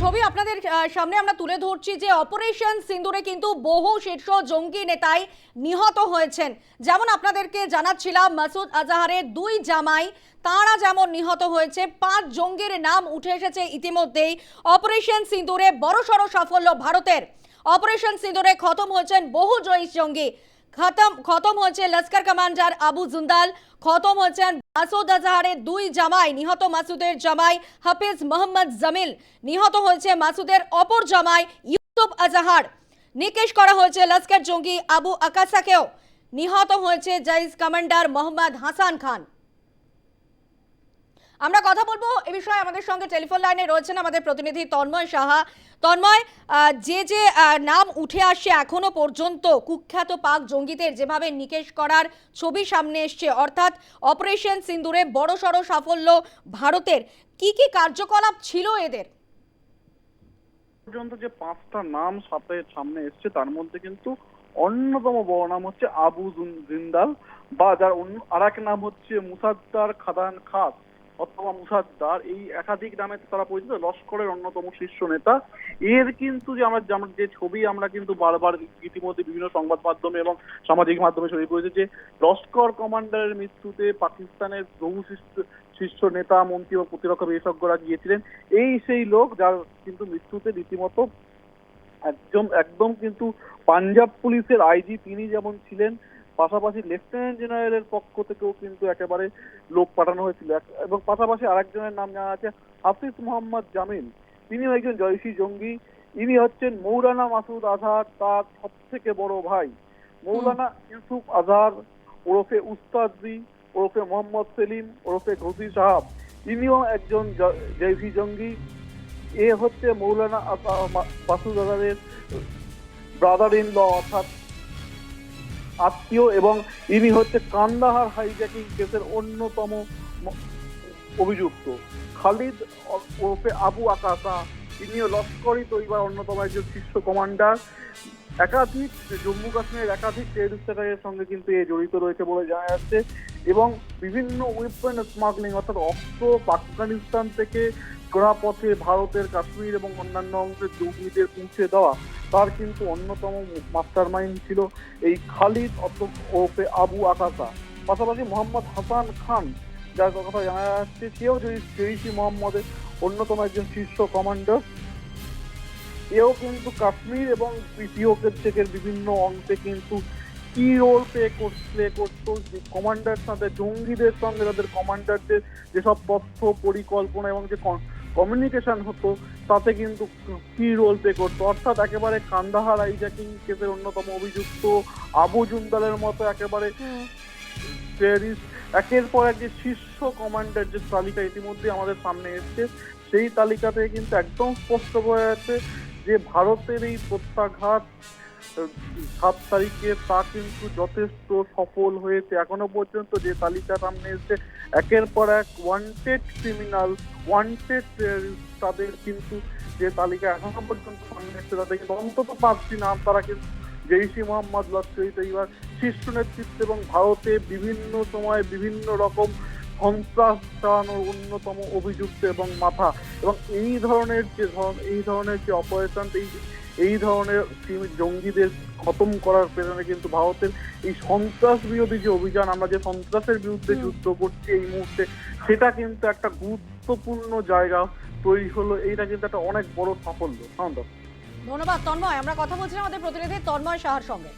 ছবি আপনাদের সামনে আমরা তুলে ধরছি যে অপারেশন সিন্দুরে কিন্তু বহু শীর্ষ জঙ্গি নেতাই নিহত হয়েছেন। যেমন আপনাদেরকে জানাচ্ছিলাম, মাসুদ আজাহারের দুই জামাই, তাঁরা যেমন নিহত হয়েছে, পাঁচ জঙ্গির নাম উঠে এসেছে ইতিমধ্যেই। অপারেশন সিন্দুরে বড়সড় সাফল্য ভারতের। অপারেশন সিন্দুরে খতম হয়েছেন বহু জয়ী জঙ্গি। খতম খতম হয়েছে লস্কর কমান্ডার আবু জুন্দাল। খতম হয়েছেন মাসুদ আজহারের দুই জামাই, নিহত মাসুদের জামাই হাফিজ মোহাম্মদ জামিল। নিহত হয়েছে মাসুদের অপর জামাই ইউসুফ আজহার। নিকেশ করা হয়েছে লস্কর জঙ্গি আবু আকাসাকেও। নিহত হয়েছে জাইজ কমান্ডার মোহাম্মদ হাসান খান। আমরা কথা বলব এ বিষয়ে আমাদের সঙ্গে টেলিফোন লাইনে রয়েছেন আমাদের প্রতিনিধি তন্ময় সাহা। তন্ময় যে যে নাম উঠে আসছে এখনও পর্যন্ত, কুখ্যাত পাক জঙ্গিদের যেভাবে নিকেশ করার ছবি সামনে এসছে, অর্থাৎ অপারেশন সিন্দুরে বড়সড় সাফল্য ভারতের, কি কি কার্যকলাপ ছিল এদের? পর্যন্ত যে পাঁচটা নাম সাথে সামনে এসছে, তার মধ্যে কিন্তু অন্যতম বড় নাম হচ্ছে আবু জুন- জিন্দাল বা যার অন্য আর এক নাম হচ্ছে মুসাদ্দার খাদান খাস। অথবা মুসাদ্দার, এই একাধিক নামে তারা পরিচিত। লস্করের অন্যতম শীর্ষ নেতা। এর কিন্তু যে আমরা যে ছবি আমরা কিন্তু বারবার ইতিমধ্যে বিভিন্ন সংবাদ মাধ্যমে এবং সামাজিক মাধ্যমে ছড়িয়ে পড়েছে যে, লস্কর কমান্ডারের মৃত্যুতে পাকিস্তানের বহু শীর্ষ নেতা, মন্ত্রী ও প্রতিরক্ষা বিশেষজ্ঞরা গিয়েছিলেন। এই সেই লোক যার কিন্তু মৃত্যুতে রীতিমতো একদম একদম কিন্তু পাঞ্জাব পুলিশের আইজি তিনি যেমন ছিলেন পাশাপাশি লেফটেন্যান্ট জেনারেলের পক্ষ থেকেও কিন্তু একেবারে লোক পাঠানো হয়েছিল। এবং পাশাপাশি আরেকজনের নাম জানা আছে, হাফিজ মোহাম্মদ জামিল। তিনিও একজন জয়সী জঙ্গি। ইনি হচ্ছেন মৌলানা মাসুদ আজহার, তার সব থেকে বড় ভাই। মৌলানা ইউসুফ আজহার ওরফে উস্তাদি ওরফে মোহাম্মদ সেলিম, ওরফে ঘসি সাহাব। ইনিও একজন জ- জৈসি জঙ্গি। এ হচ্ছে মৌলানা মাসুদ আজহারের ব্রাদার ইন ল অর্থাৎ আত্মীয় এবং ইনি হচ্ছে কান্দাহার হাইজ্যাকিং কেসের অন্যতম অভিযুক্ত। খালিদ ওরফে আবু আকাশা তিনিও লস্করই তৈবার অন্যতম একজন শীর্ষ কমান্ডার একাধিক, জম্মু কাশ্মীরের একাধিক টেরিস্টের সঙ্গে কিন্তু এ জড়িত রয়েছে বলে জানা যাচ্ছে এবং বিভিন্ন ওয়েপন স্মাগলিং অর্থাৎ অস্ত্র আফগানিস্তান থেকে গোড়া পথে ভারতের কাশ্মীর এবং অন্যান্য অংশের জঙ্গিদের পৌঁছে দেওয়া। তার কিন্তু অন্যতম মাস্টার মাইন্ড ছিল এই খালিদ ওরফে আবু আকাশা পাশাপাশি মোহাম্মদ হাসান খান, যার কথা জানা যাচ্ছে, সেও জৈশি মোহাম্মদের অন্যতম একজন শীর্ষ কমান্ডার, এও কিন্তু কাশ্মীর এবং পিটিওকের থেকে বিভিন্ন অংশে কিন্তু কি রোল প্লে প্লে করতো কমান্ডার সাথে জঙ্গিদের সঙ্গে, তাদের কমান্ডারদের যেসব তথ্য, পরিকল্পনা এবং যে কমিউনিকেশন হতো তাতে কিন্তু কি রোল প্লে করতো? অর্থাৎ একেবারে কান্দাহার আইজাকিং কেসের অন্যতম অভিযুক্ত আবু জুন্দালের মতো একেবারে টেরিস্ট একের পর এক যে শীর্ষ কমান্ডার যে তালিকা ইতিমধ্যে আমাদের সামনে এসছে সেই তালিকাতে কিন্তু একদম স্পষ্ট হয়ে যাচ্ছে যে ভারতের এই প্রত্যাঘাত সাত তারিখে তা কিন্তু যথেষ্ট সফল হয়েছে। এখনও পর্যন্ত যে তালিকা সামনে এসছে, একের পর এক ওয়ান্টেড ক্রিমিনাল ওয়ান্টেড তাদের কিন্তু যে তালিকা এখনও পর্যন্ত সামনে এসছে, তাদের কিন্তু অন্তত পাঁচটি নাম তারা কিন্তু জৈশি মোহাম্মদ, লস্করি তৈবার শীর্ষ নেতৃত্ব এবং ভারতে বিভিন্ন সময় বিভিন্ন রকম সন্ত্রাস চালানোর অন্যতম অভিযুক্ত এবং মাথা। এবং এই ধরনের যে এই ধরনের যে অপারেশন এই এই ধরনের জঙ্গিদের খতম করার পেছনে কিন্তু ভারতের এই সন্ত্রাস বিরোধী যে অভিযান আমরা যে সন্ত্রাসের বিরুদ্ধে যুদ্ধ করছি এই মুহূর্তে সেটা কিন্তু একটা গুরুত্বপূর্ণ জায়গা তৈরি হলো। এইটা কিন্তু একটা অনেক বড় সাফল্য। হ্যাঁ। ধন্যবাদ তন্ময়। আমরা কথা বলছিলাম আমাদের প্রতিনিধি তন্ময় সাহার সঙ্গে।